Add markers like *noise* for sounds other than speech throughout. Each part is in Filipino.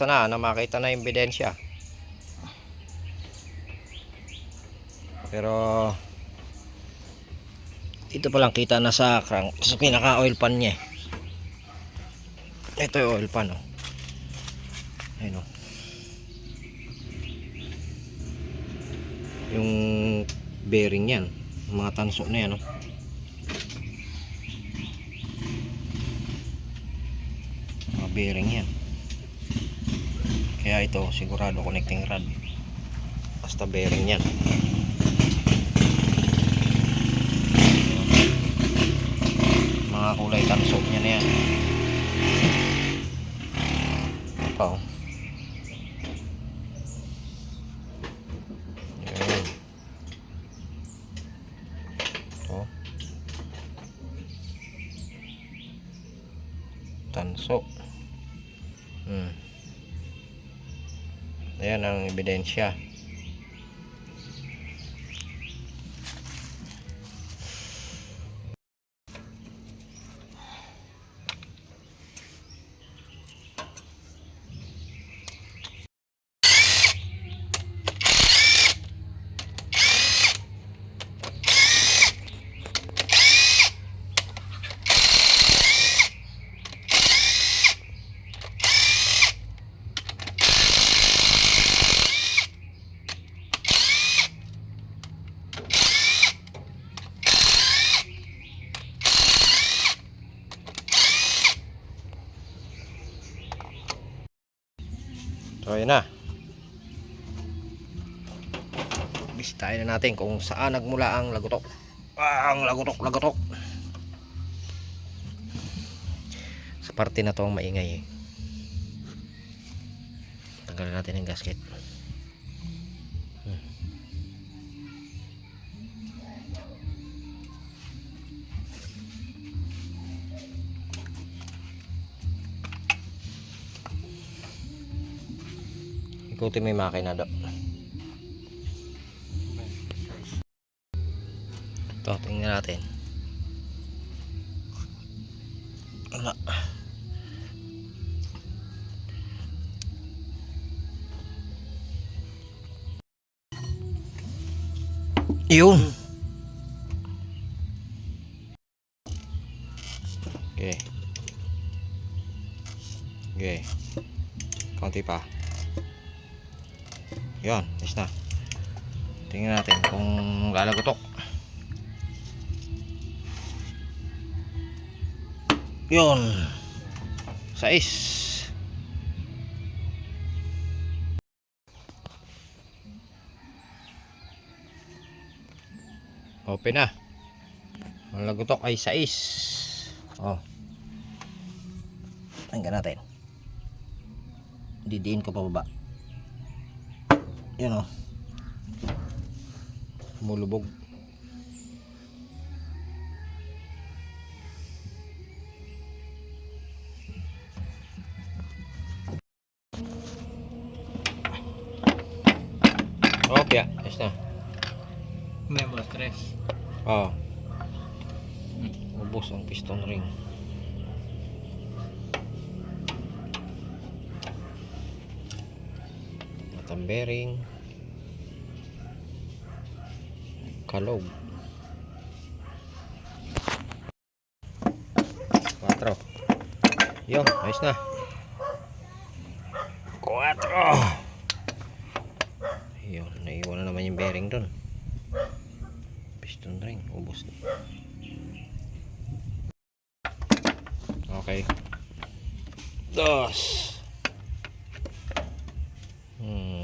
buksan na na makita na yung ebidensya. Pero dito pa lang kita na sa crank sa pinaka oil pan niya. eh. Ito yung oil pan oh. Ayun oh. Yung bearing yan, mga tanso na yan oh. Mga bearing yan. Kaya ito sigurado connecting rod. Basta bearing yan. Mga kulay tanso niya na yan. Ito. Ito. Tanso. Hmm. Ayan ang ebidensya. So yun na. Bisitahin na natin kung saan nagmula ang lagotok. Ah, ang lagotok, lagotok. Sa parte na to ang maingay eh. Tanggalin natin ang gasket. Ikutin mo yung makina do. Ito, tingnan natin. Wala. Yun. Okay. Okay. Konti pa. Yan, ayos na. Tingnan natin kung lalagotok. Yun. Sais. Open na. Ang lagotok ay sais. Oh. Tingnan natin. Didiin ko pa baba. Yan o. Mulubog. Okay, ayos na. Memo stress. Oo. Ubos ang piston ring. Bearing. Kalog. 4. Yun, ayos na. 4. Yun, naiwan na naman yung bearing doon. Piston ring, ubos na. Okay. Dos. Hmm.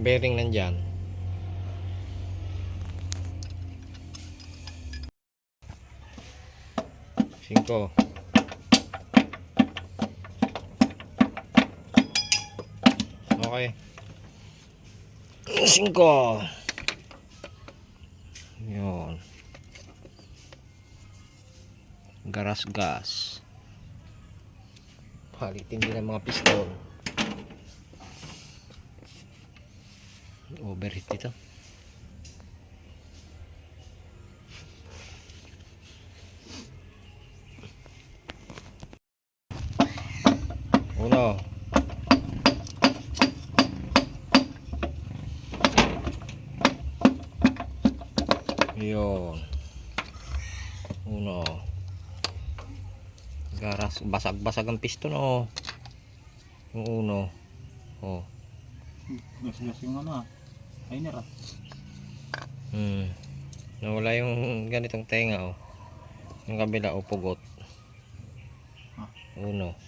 Bearing nandyan. Cinco. Okay. Cinco. Yun. Garas gas. Palitin din ang mga piston. overheat ito uno. Yun. Uno. Garas. Basag basag ang piston oh uno. Oh. Gas gas yung ano ah. Ay nara. Hmm. Nawala yung ganitong tenga oh. Yung kabila o pugot. Ah. Uno.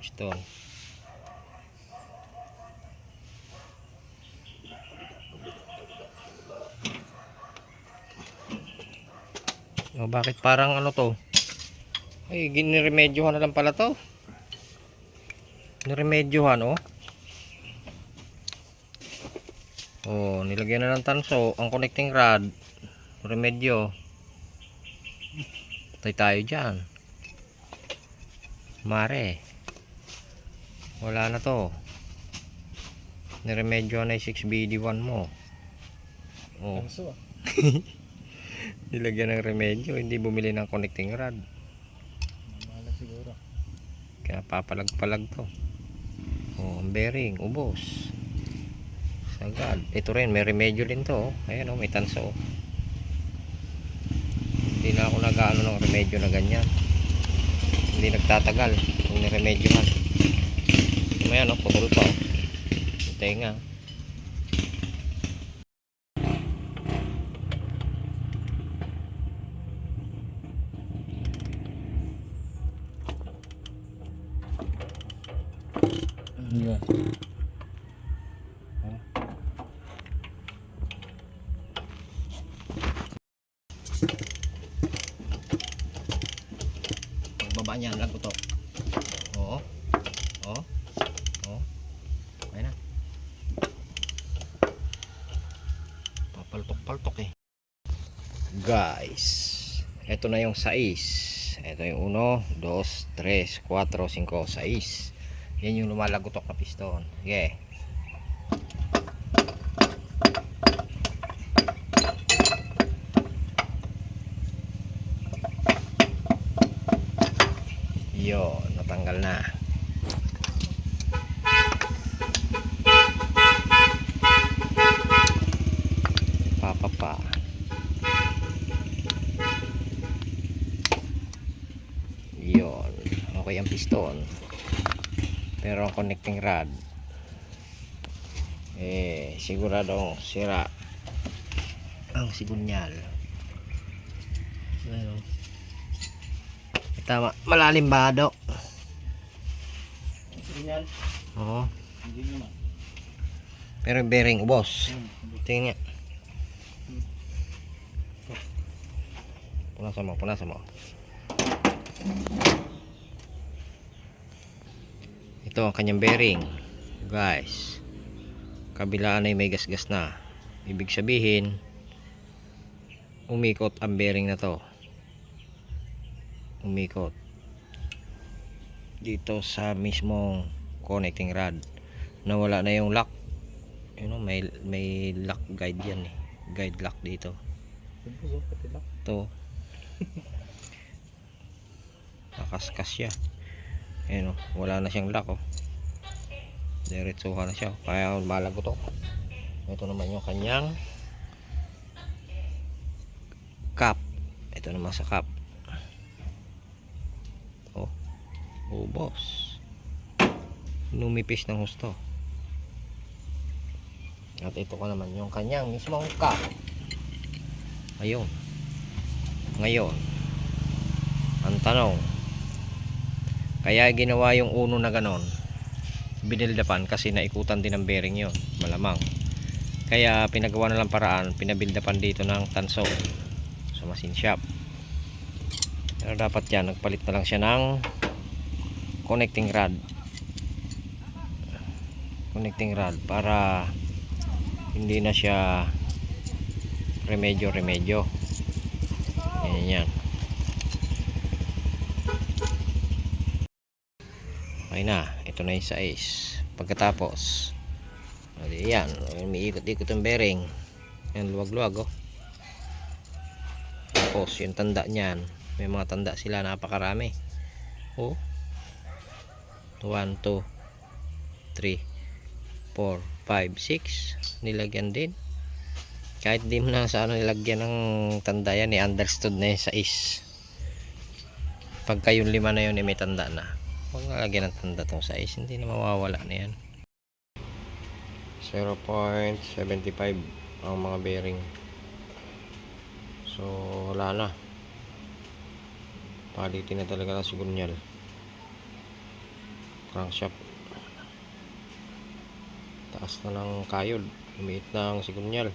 Piston. Oh, bakit parang ano to? Ay, giniremedyohan na lang pala to. Niremedyohan oh. Oh, nilagyan na ng tanso ang connecting rod. Remedyo. Patay tayo dyan. Mare. Wala na to. Niremedyo na yung 6BD1 mo. Oh, Tanso ah. *laughs* nilagyan ng remedyo. Hindi bumili ng connecting rod. Mahala siguro. Kaya papalag-palag to. Oh, bearing, ubos. Sagad. Ito rin, may remedyo din to. oh. Ayan oh, may tanso. oh. Hindi na ako nag-ano ng remedyo na ganyan. Hindi nagtatagal kung niremedyohan. Ayan oh, putol pa oh. Tenga. Yan. Pagbaba niya, lago to. Oo. Oo. Oo. Ayan na. Papaltok-paltok eh. Guys, ito na yung 6. Ito yung 1, 2, 3, 4, 5, 6. Yan yung lumalagotok na piston. Okay. Yun, natanggal na. Papa pa. Yun. Okay ang piston. Pero ang connecting rod eh siguradong sira ang sigunyal. Ayun. Tama, malalim ba, Dok? Ganyan. Oo. Hindi naman. Pero bearing, ubos. Hmm. Tingnan nga. Punasan mo, punasan mo. Ito ang kanyang bearing. Guys. Kabilaan ay may gasgas na. Ibig sabihin, umikot ang bearing na to. Umikot. Dito sa mismong connecting rod. Nawala na yung lock you know, may may lock guide yan eh. Guide lock dito. To. Nakaskas siya. Ayun oh, wala na siyang lock oh. Diretsuhan na siya. Kaya malago to. Ito naman yung kanyang cap. Ito naman sa cap. Ubos. Numipis ng husto. At ito ko naman yung kanyang mismong cap. Ayun. Ngayon. Ang tanong. Kaya ginawa yung uno na ganon. Binildapan kasi naikutan din ng bearing yon Malamang. Kaya pinagawa na lang paraan. Pinabildapan dito ng tanso. Sa machine shop. Pero dapat yan. Nagpalit na lang siya ng connecting rod. Connecting rod para hindi na siya remedyo remedyo. Yan yan okay na ito na yung size. Pagkatapos yan umiikot-ikot ang bearing. Yan luwag-luwag oh. Tapos yung tanda niyan may mga tanda sila napakarami. Oh 1, 2, 3 4 5 6 nilagyan din. Kahit di mo na sa ano nilagyan ng tanda yan eh understood na sa is. Pagka yung lima na yun eh may tanda na. Huwag nalagyan ng tanda tong sa is. Hindi na mawawala na yan. 0.75 ang mga bearing. So wala na. Palitin na talaga ng sigunyal crankshaft taas na ng kayod. Lumiit na ang sigunyal